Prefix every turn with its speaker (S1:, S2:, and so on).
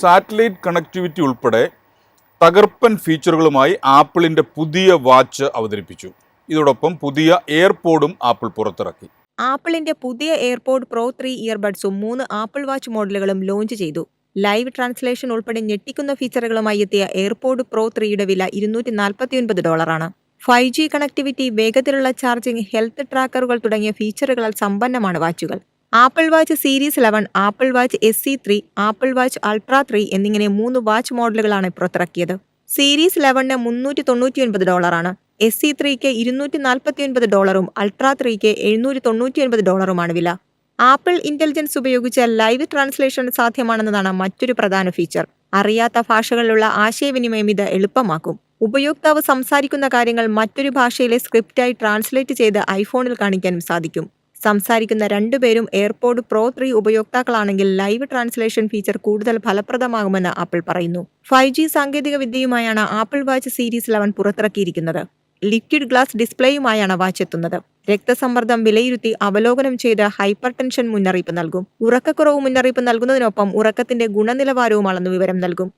S1: Satellite connectivity ഉൾപ്പെടെ തകർപ്പൻ ഫീച്ചറുകളുമായി ആപ്പിളിന്റെ പുതിയ വാച്ച് അവതരിപ്പിച്ചു. ഇതോടൊപ്പം പുതിയ എയർപോഡും ആപ്പിൾ പുറത്തിറക്കി.
S2: ആപ്പിളിന്റെ പുതിയ എയർപോഡ് പ്രോ ത്രീ ഇയർബഡ്സും മൂന്ന് ആപ്പിൾ വാച്ച് മോഡലുകളും ലോഞ്ച് ചെയ്തു. ലൈവ് ട്രാൻസ്ലേഷൻ ഉൾപ്പെടെ ഞെട്ടിക്കുന്ന ഫീച്ചറുകളുമായി എത്തിയ എയർപോഡ് പ്രോ ത്രീയുടെ വില ഇരുന്നൂറ്റി നാൽപ്പത്തിയൊൻപത് ഡോളറാണ്. ഫൈവ് ജി കണക്ടിവിറ്റി വേഗത്തിലുള്ള ചാർജിംഗ് ഹെൽത്ത് ട്രാക്കറുകൾ തുടങ്ങിയ ഫീച്ചറുകളാൽ സമ്പന്നമാണ് വാച്ചുകൾ. Apple watch series eleven Apple watch S C three Apple watch ultra three എന്നിങ്ങനെ മൂന്ന് വാച്ച് മോഡലുകളാണ് പുറത്തിറക്കിയത്. സീരീസ് ഇലവന് മുന്നൂറ്റി തൊണ്ണൂറ്റി ഒൻപത് ഡോളറാണ്. എസ് സി ത്രീക്ക് ഇരുന്നൂറ്റി നാൽപ്പത്തി ഒൻപത് ഡോളറും അൾട്രാ ത്രീക്ക് എഴുന്നൂറ്റി തൊണ്ണൂറ്റി ഒൻപത് ഡോളറുമാണ് വില. ആപ്പിൾ ഇന്റലിജൻസ് ഉപയോഗിച്ച ലൈവ് ട്രാൻസ്ലേഷൻ സാധ്യമാണെന്നതാണ് മറ്റൊരു പ്രധാന ഫീച്ചർ. അറിയാത്ത ഭാഷകളിലുള്ള ആശയവിനിമയം ഇത് എളുപ്പമാക്കും. ഉപയോക്താവ് സംസാരിക്കുന്ന കാര്യങ്ങൾ മറ്റൊരു ഭാഷയിലെ സ്ക്രിപ്റ്റായി ട്രാൻസ്ലേറ്റ് ചെയ്ത് ഐഫോണിൽ കാണിക്കാനും സാധിക്കും. സംസാരിക്കുന്ന രണ്ടുപേരും എയർപോഡ് പ്രോ ത്രീ ഉപയോക്താക്കളാണെങ്കിൽ ലൈവ് ട്രാൻസ്ലേഷൻ ഫീച്ചർ കൂടുതൽ ഫലപ്രദമാകുമെന്ന് ആപ്പിൾ പറയുന്നു. ഫൈവ് ജി സാങ്കേതിക വിദ്യയുമായാണ് ആപ്പിൾ വാച്ച് സീരീസ് ലെവൻ പുറത്തിറക്കിയിരിക്കുന്നത്. ലിക്വിഡ് ഗ്ലാസ് ഡിസ്പ്ലേയുമായാണ് വാച്ച് എത്തുന്നത്. രക്തസമ്മർദ്ദം വിലയിരുത്തി അവലോകനം ചെയ്ത് ഹൈപ്പർ ടെൻഷൻ മുന്നറിയിപ്പ് നൽകും. ഉറക്കക്കുറവ് മുന്നറിയിപ്പ് നൽകുന്നതിനൊപ്പം ഉറക്കത്തിന്റെ ഗുണനിലവാരവും അളന്നു വിവരം നൽകും.